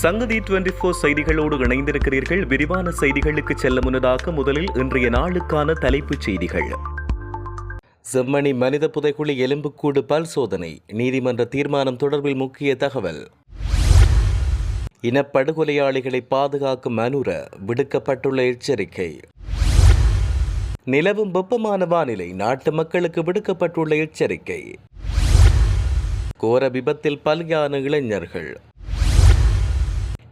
சங்கதி twenty four செய்திகளோடு இணைந்திருக்கிறீர்கள். விரிவான செய்திகளுக்கு செல்ல முன்னதாக முதலில் இன்றைய நாளுக்கான தலைப்புச் செய்திகள். செம்மணி மனித புதைக்குழி எலும்புக்கூடு பல் சோதனை. நீதிமன்ற தீர்மானம் தொடர்பில் முக்கிய தகவல். இனப்படுகொலையாளிகளை பாதுகாக்கும் அனுர விடுக்கப்பட்டுள்ள எச்சரிக்கை. நிலவும் வெப்பமான வானிலை நாட்டு மக்களுக்கு விடுக்கப்பட்டுள்ள எச்சரிக்கை. கோர விபத்தில் பலியான இளைஞர்கள்.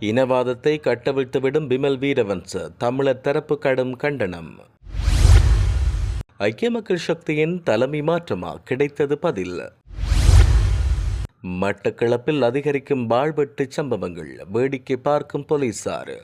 இனவாதத்தை கட்டவிழ்த்துவிடும் பிமல் வீரவன்ச தமிழர் தரப்பு கடும் கண்டனம். ஐக்கிய மக்கள் சக்தியின் தலைமை மாற்றமா? கிடைத்தது பதில். மட்டக்களப்பில் அதிகரிக்கும் வாழ்வெட்டு சம்பவங்கள் வேடிக்கை பார்க்கும் போலீசார்.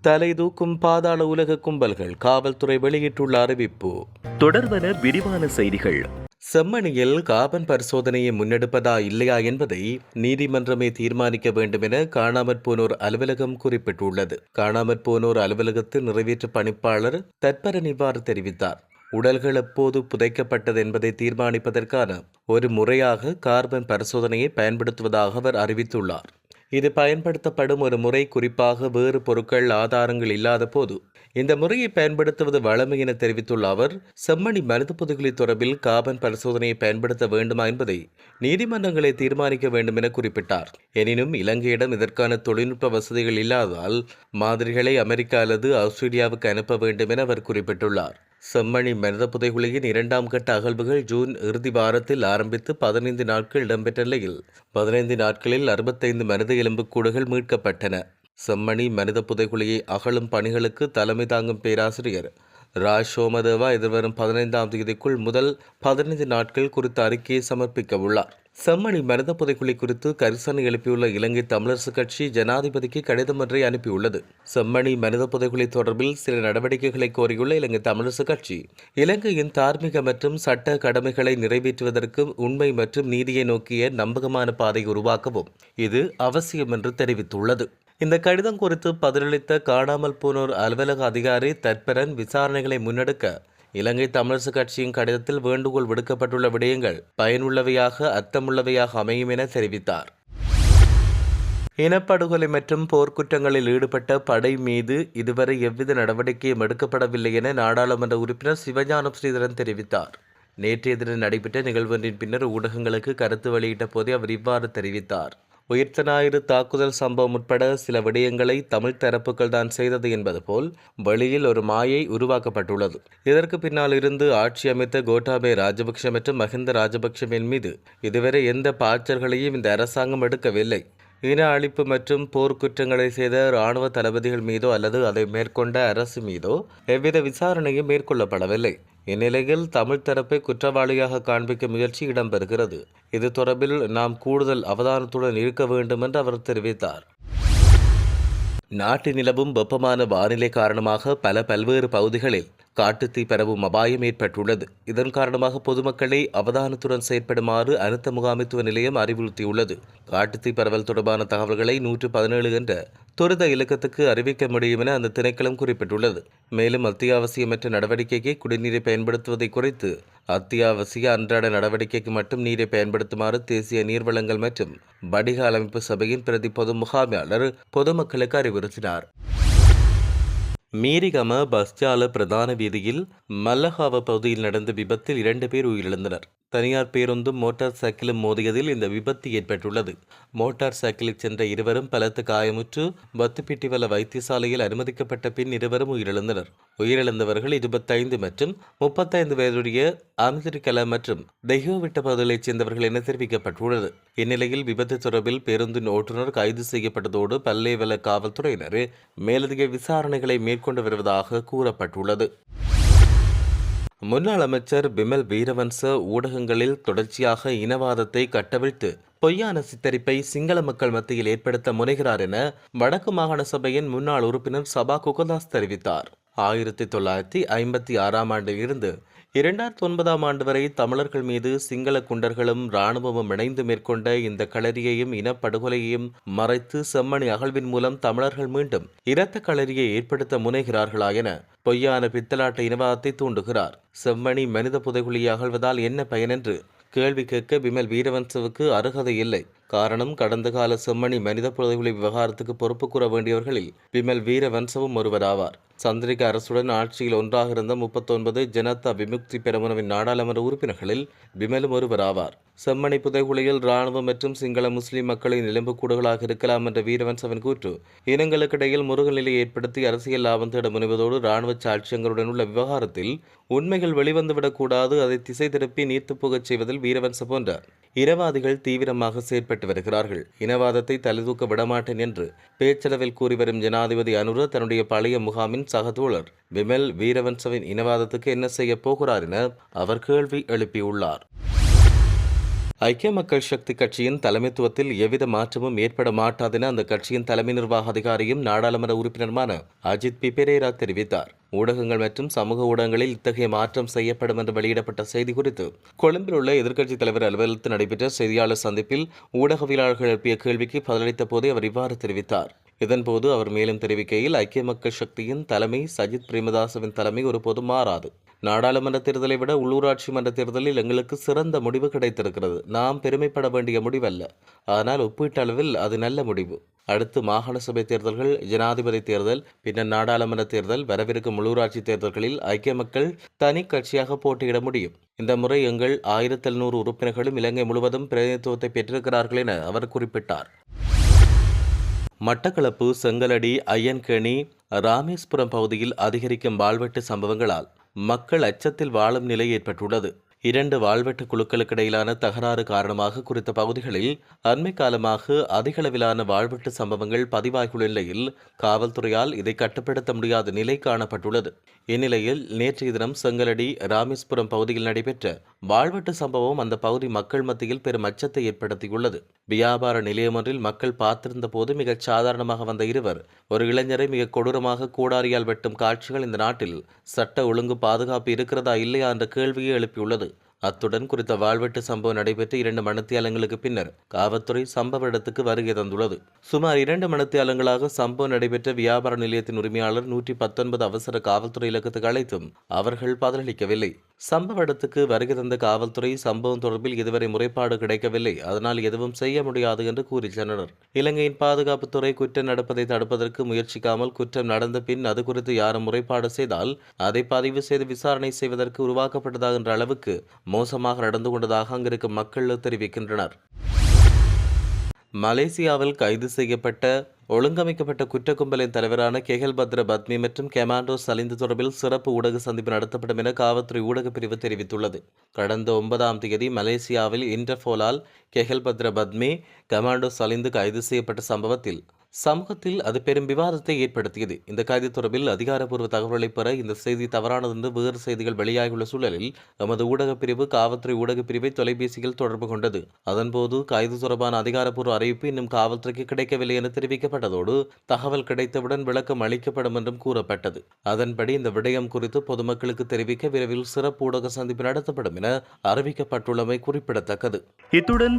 தலை தூக்கும் பாதாள உலக கும்பல்கள் காவல்துறை வெளியிட்டுள்ள அறிவிப்பு. தொடர்வன விரிவான செய்திகள். செம்மணியில் காபன் பரிசோதனையை முன்னெடுப்பதா இல்லையா என்பதை நீதிமன்றமே தீர்மானிக்க வேண்டும் என காணாமற் போனோர் அலுவலகம் குறிப்பிட்டுள்ளது. காணாமற் போனோர் அலுவலகத்தில் நிறைவேற்று பணிப்பாளர் தற்பரன் இவ்வாறு தெரிவித்தார். உடல்கள் எப்போது புதைக்கப்பட்டது என்பதை தீர்மானிப்பதற்கான ஒரு முறையாக கார்பன் பரிசோதனையை பயன்படுத்துவதாக அவர் அறிவித்துள்ளார். இது பயன்படுத்தப்படும் ஒரு முறை குறிப்பாக வேறு பொருட்கள் ஆதாரங்கள் இல்லாத போது. இந்த முறையை பயன்படுத்துவது வளமை என தெரிவித்துள்ள அவர் செம்மணி மனித புதுகுலி தொடர்பில் காபன் பரிசோதனையை பயன்படுத்த வேண்டுமா என்பதை நீதிமன்றங்களை தீர்மானிக்க வேண்டும் என குறிப்பிட்டார். எனினும் இலங்கையிடம் இதற்கான தொழில்நுட்ப வசதிகள் இல்லாததால் மாதிரிகளை அமெரிக்கா அல்லது ஆஸ்திரேலியாவுக்கு அனுப்ப வேண்டும் என அவர் குறிப்பிட்டுள்ளார். செம்மணி மனித புதைகுழியின் இரண்டாம் கட்ட அகழ்வுகள் ஜூன் இறுதி வாரத்தில் ஆரம்பித்து பதினைந்து நாட்கள் இடம்பெற்ற நிலையில் பதினைந்து நாட்களில் அறுபத்தைந்து மனித எலும்புக்கூடுகள் மீட்கப்பட்டன. செம்மணி மனித புதைகுழியை அகழும் பணிகளுக்கு தலைமை தாங்கும் பேராசிரியர் ராஜ் சோமதேவா எதிர்வரும் பதினைந்தாம் தேதிக்குள் முதல் பதினைந்து நாட்கள் குறித்த அறிக்கையை சமர்ப்பிக்க உள்ளார். செம்மணி மனித புதைக்குழி குறித்து கரிசனை எழுப்பியுள்ள இலங்கை தமிழரசுக் கட்சி ஜனாதிபதிக்கு கடிதம் ஒன்றை அனுப்பியுள்ளது. செம்மணி மனித புதைக்குழி தொடர்பில் சில நடவடிக்கைகளை கோரியுள்ள இலங்கை தமிழரசுக் கட்சி. இலங்கையின் தார்மீக மற்றும் சட்ட கடமைகளை நிறைவேற்றுவதற்கு உண்மை மற்றும் நீதியை நோக்கிய நம்பகமான பாதை உருவாக்கவும் இது அவசியம் என்று தெரிவித்துள்ளது. இந்த கடிதம் குறித்து பதிலளித்த காணாமல் போனோர் அலுவலக அதிகாரி தற்பரன் விசாரணைகளை முன்னெடுக்க இலங்கை தமிழரசு கட்சியின் கடிதத்தில் வேண்டுகோள் விடுக்கப்பட்டுள்ள விடயங்கள் பயனுள்ளவையாக அர்த்தமுள்ளவையாக அமையும் என தெரிவித்தார். இனப்படுகொலை மற்றும் போர்க்குற்றங்களில் ஈடுபட்ட படை மீது இதுவரை எவ்வித நடவடிக்கையும் எடுக்கப்படவில்லை என நாடாளுமன்ற உறுப்பினர் சிவஞானம் ஸ்ரீதரன் தெரிவித்தார். நேற்றைய தினம் நடைபெற்ற நிகழ்வொன்றின் பின்னர் ஊடகங்களுக்கு கருத்து வெளியிட்ட போதே அவர் இவ்வாறு தெரிவித்தார். உயிர்த்த ஞாயிறு தாக்குதல் சம்பவம் உட்பட சில விடயங்களை தமிழ் தரப்புகள் தான் செய்தது என்பது போல் வெளியில் ஒரு மாயை உருவாக்கப்பட்டுள்ளது. இதற்கு பின்னால் இருந்து ஆட்சி அமைத்த கோட்டாபே ராஜபக்ஷ மற்றும் மஹிந்த ராஜபக்ஷவின் மீது இதுவரை எந்த பாய்ச்சல்களையும் இந்த அரசாங்கம் எடுக்கவில்லை. இன அழிப்பு மற்றும் போர்க்குற்றங்களை செய்த இராணுவ தளபதிகள் மீதோ அல்லது அதை மேற்கொண்ட அரசு மீதோ எவ்வித விசாரணையும் மேற்கொள்ளப்படவில்லை. இந்நிலையில் தமிழ் தரப்பை குற்றவாளியாக காண்பிக்கும் முயற்சி இடம்பெறுகிறது. இது தொடர்பில் நாம் கூடுதல் அவதானத்துடன் இருக்க வேண்டும் என்று அவர் தெரிவித்தார். நாட்டில் நிலவும் வெப்பமான வானிலை காரணமாக பல பல்வேறு பகுதிகளில் காட்டுத்தீ பரவும் அபாயம் ஏற்பட்டுள்ளது. இதன் காரணமாக பொதுமக்களை அவதானத்துடன் செயற்படுமாறு அனுத்த முகாமைத்துவ நிலையம் அறிவுறுத்தியுள்ளது. காட்டுத்தீ பரவல் தொடர்பான தகவல்களை நூற்று பதினேழு என்ற துரித இலக்கத்துக்கு அறிவிக்க முடியும் என அந்த திணைக்களம் குறிப்பிட்டுள்ளது. மேலும் அத்தியாவசியமற்ற நடவடிக்கைக்கு குடிநீரை பயன்படுத்துவதை குறைத்து அத்தியாவசிய அன்றாட நடவடிக்கைக்கு மட்டும் நீரை பயன்படுத்துமாறு தேசிய நீர்வளங்கள் மற்றும் வடிகால் அமைப்பு சபையின் பிரதி பொது முகாமையாளர் பொதுமக்களுக்கு அறிவுறுத்தினார். மீரிகம பஸ்ஜால பிரதான வீதியில் மல்லஹாவ பகுதியில் நடந்த விபத்தில் இரண்டு பேர் உயிரிழந்தனர். தனியார் பேருந்தும் மோட்டார் சைக்கிளும் மோதியதில் இந்த விபத்து ஏற்பட்டுள்ளது. மோட்டார் சைக்கிளில் சென்ற இருவரும் பலத்த காயமுற்று வத்துப்பிட்டிவல வைத்தியசாலையில் அனுமதிக்கப்பட்ட பின் இருவரும் உயிரிழந்தனர். உயிரிழந்தவர்கள் இருபத்தைந்து மற்றும் முப்பத்தைந்து வயதுடைய அமிதிரிகல மற்றும் தெஹோவிட்ட பகுதிகளைச் சேர்ந்தவர்கள் என தெரிவிக்கப்பட்டுள்ளது. இந்நிலையில் விபத்து தொடர்பில் பேருந்தின் ஓட்டுநர் கைது செய்யப்பட்டதோடு பல்லேவல காவல்துறையினர் மேலதிக விசாரணைகளை மேற்கொண்டு வருவதாக கூறப்பட்டுள்ளது. முன்னாள் அமைச்சர் பிமல் வீரவன்ச ஊடகங்களில் தொடர்ச்சியாக இனவாதத்தை கட்டவிழ்த்து பொய்யான சித்தரிப்பை சிங்கள மக்கள் மத்தியில் ஏற்படுத்த முனைகிறார் என வடக்கு மாகாண சபையின் முன்னாள் உறுப்பினர் சபா குகதாஸ் தெரிவித்தார். ஆயிரத்தி தொள்ளாயிரத்தி ஐம்பத்தி ஆறாம் ஆண்டில் இருந்து இரண்டாயிரத்தி ஒன்பதாம் ஆண்டு வரை தமிழர்கள் மீது சிங்கள குண்டர்களும் இராணுவமும் இணைந்து மேற்கொண்ட இந்த களரியையும் இனப்படுகொலையையும் மறைத்து செம்மணி அகழ்வின் மூலம் தமிழர்கள் மீண்டும் இரத்த களரியை ஏற்படுத்த முனைகிறார்களா என பொய்யான பித்தலாட்ட இனவாதத்தை தூண்டுகிறார். செம்மணி மனித புதைகுழியை அகழ்வதால் என்ன பயன் என்று கேள்வி கேட்க விமல் வீரவன்சவுக்கு அருகதை இல்லை. காரணம் கடந்த கால செம்மணி மனித புதைகுழி விவகாரத்துக்கு பொறுப்பு கூற வேண்டியவர்களில் விமல் வீரவன்சவும் ஒருவராவார். சந்திரிகா அரசுடன் ஆட்சியில் ஒன்றாக இருந்த முப்பத்தொன்பது ஜனதா விமுக்தி பெருமனவின் நாடாளுமன்ற உறுப்பினர்களில் விமலும் ஒருவராவார். செம்மணி புதைகுழியில் இராணுவம் மற்றும் சிங்கள முஸ்லிம் மக்களின் எலும்புக்கூடுகளாக இருக்கலாம் என்ற வீரவன்சவன் கூற்று இனங்களுக்கிடையில் முருகன் நிலையை ஏற்படுத்தி அரசியல் லாபம் தேட முனைவதோடு இராணுவ சாட்சியங்களுடன் உள்ள விவகாரத்தில் உண்மைகள் வெளிவந்துவிடக்கூடாது அதை திசை திருப்பி நீர்த்து போகச் செய்வதில் வீரவன்ச போன்ற இரவாதிகள் தீவிரமாக செயற்பட்டு வருகிறார்கள். இனவாதத்தை தலைதூக்க விடமாட்டேன் என்று பேச்சளவில் கூறி வரும் ஜனாதிபதி அனுர தன்னுடைய பழைய முகாமின் சகதோழர் விமல் வீரவன்சவின் இனவாதத்துக்கு என்ன செய்ய போகிறார் என அவர் கேள்வி எழுப்பியுள்ளார். ஐக்கிய மக்கள் சக்தி கட்சியின் தலைமைத்துவத்தில் எவ்வித மாற்றமும் ஏற்பட மாட்டாதென அந்த கட்சியின் தலைமை நிர்வாக அதிகாரியும் நாடாளுமன்ற உறுப்பினருமான அஜித் பி. பெரேரா தெரிவித்தார். ஊடகங்கள் மற்றும் சமூக ஊடகங்களில் இத்தகைய மாற்றம் செய்யப்படும் என்று வெளியிடப்பட்ட செய்தி குறித்து கொழும்பில் உள்ள எதிர்க்கட்சித் தலைவர் அலுவலகத்தில் நடைபெற்ற செய்தியாளர் சந்திப்பில் ஊடகவியலாளர்கள் எழுப்பிய கேள்விக்கு பதிலளித்த போதே அவர் இவ்வாறு தெரிவித்தார். இதன்போது அவர் மேலும் தெரிவிக்கையில் ஐக்கிய மக்கள் சக்தியின் தலைமை சஜித் பிரேமதாசவின் தலைமை ஒருபோதும் மாறாது. நாடாளுமன்ற தேர்தலை விட உள்ளூராட்சி மன்ற தேர்தலில் எங்களுக்கு சிறந்த முடிவு கிடைத்திருக்கிறது. நாம் பெருமைப்பட வேண்டிய முடிவல்ல. ஆனால் ஒப்பீட்டளவில் அது நல்ல முடிவு. அடுத்து மாகாண சபை தேர்தல்கள் ஜனாதிபதி தேர்தல் பின்னர் நாடாளுமன்ற தேர்தல் வரவிருக்கும் உள்ளூராட்சி தேர்தல்களில் ஐக்கிய மக்கள் தனி கட்சியாக போட்டியிட முடியும். இந்த முறை எங்கள் ஆயிரத்தி எழுநூறு உறுப்பினர்களும் இலங்கை முழுவதும் பிரதிநிதித்துவத்தை பெற்றிருக்கிறார்கள் என அவர் குறிப்பிட்டார். மட்டக்களப்பு செங்கலடி ஐயன்கேணி ராமேஸ்புரம் பகுதியில் அதிகரிக்கும் வாழ்வெட்டு சம்பவங்களால் மக்கள் அச்சத்தில் வாழும் நிலை ஏற்பட்டுள்ளது. இரண்டு வாழ்வெட்டு குழுக்களுக்கு இடையிலான தகராறு காரணமாக குறித்த பகுதிகளில் அண்மை காலமாக அதிகளவிலான வாழ்வெட்டு சம்பவங்கள் பதிவாகியுள்ள நிலையில் காவல்துறையால் இதை கட்டுப்படுத்த முடியாத நிலை காணப்பட்டுள்ளது. இந்நிலையில் நேற்றைய தினம் செங்கலடி ராமேஸ்புரம் பகுதியில் நடைபெற்ற வாழ்வெட்டு சம்பவம் அந்த பகுதி மக்கள் மத்தியில் பெரும் அச்சத்தை ஏற்படுத்தியுள்ளது. வியாபார நிலையம் ஒன்றில் மக்கள் பார்த்திருந்த போது மிகச் சாதாரணமாக வந்த இருவர் ஒரு இளைஞரை மிக கொடூரமாக கூடாரியால் வெட்டும் காட்சிகள் இந்த நாட்டில் சட்ட ஒழுங்கு பாதுகாப்பு இருக்கிறதா இல்லையா என்ற கேள்வியை எழுப்பியுள்ளது. அத்துடன் குறித்த வாழ்வெட்டு சம்பவம் நடைபெற்ற இரண்டு மணத்தியாலங்களுக்கு பின்னர் காவல்துறை சம்பவ இடத்துக்கு வருகை தந்துள்ளது. சுமார் இரண்டு மணத்தியாலங்களாக சம்பவம் நடைபெற்ற வியாபார நிலையத்தின் உரிமையாளர் நூற்றி பத்தொன்பது அவசர காவல்துறை இலக்கத்துக்கு அழைத்தும் அவர்கள் பதிலளிக்கவில்லை. சம்பவ இடத்துக்கு வருகை தந்த காவல்துறை சம்பவம் தொடர்பில் இதுவரை முறைப்பாடு கிடைக்கவில்லை. அதனால் எதுவும் செய்ய முடியாது என்று கூறி சென்றனர் இலங்கையின் பாதுகாப்புத்துறை குற்றம் நடப்பதை தடுப்பதற்கு முயற்சிக்காமல் குற்றம் நடந்த பின் அது குறித்து யாரும் முறைப்பாடு செய்தால் அதை பதிவு செய்து விசாரணை செய்வதற்கு உருவாக்கப்பட்டதாக என்ற அளவுக்கு மோசமாக நடந்து கொண்டதாக அங்கிருக்கும் மக்கள் தெரிவிக்கின்றனர். மலேசியாவில் கைது செய்யப்பட்ட ஒழுங்கமைக்கப்பட்ட குற்ற கும்பலின் தலைவரான கெஹல் பத்ர பத்மி மற்றும் கெமாண்டோ சலிந்து தொடர்பில் சிறப்பு ஊடக சந்திப்பு நடத்தப்படும் என காவல்துறை ஊடகப் பிரிவு தெரிவித்துள்ளது. கடந்த ஒன்பதாம் தேதி மலேசியாவில் இன்டர்போலால் கெஹல் பத்ர பத்மி கமாண்டோ சலிந்து கைது செய்யப்பட்ட சம்பவத்தில் சமூகத்தில் அது பெரும் விவாதத்தை ஏற்படுத்தியது. இந்த கைது தொடர்பில் அதிகாரப்பூர்வ தகவல்களை பெற இந்த செய்தி தவறானது என்று வேறு செய்திகள் வெளியாகியுள்ள சூழலில் எமது ஊடகப் பிரிவு காவல்துறை ஊடகப் பிரிவை தொலைபேசியில் தொடர்பு கொண்டது. அதன்போது கைது தொடர்பான அதிகாரப்பூர்வ அறிவிப்பு இன்னும் காவல்துறைக்கு கிடைக்கவில்லை என தெரிவிக்கப்பட்டதோடு தகவல் கிடைத்தவுடன் விளக்கம் அளிக்கப்படும் என்றும் கூறப்பட்டது. அதன்படி இந்த விடயம் குறித்து பொதுமக்களுக்கு தெரிவிக்க விரைவில் சிறப்பு ஊடக சந்திப்பு நடத்தப்படும் என அறிவிக்கப்பட்டுள்ளமை குறிப்பிடத்தக்கது. இத்துடன்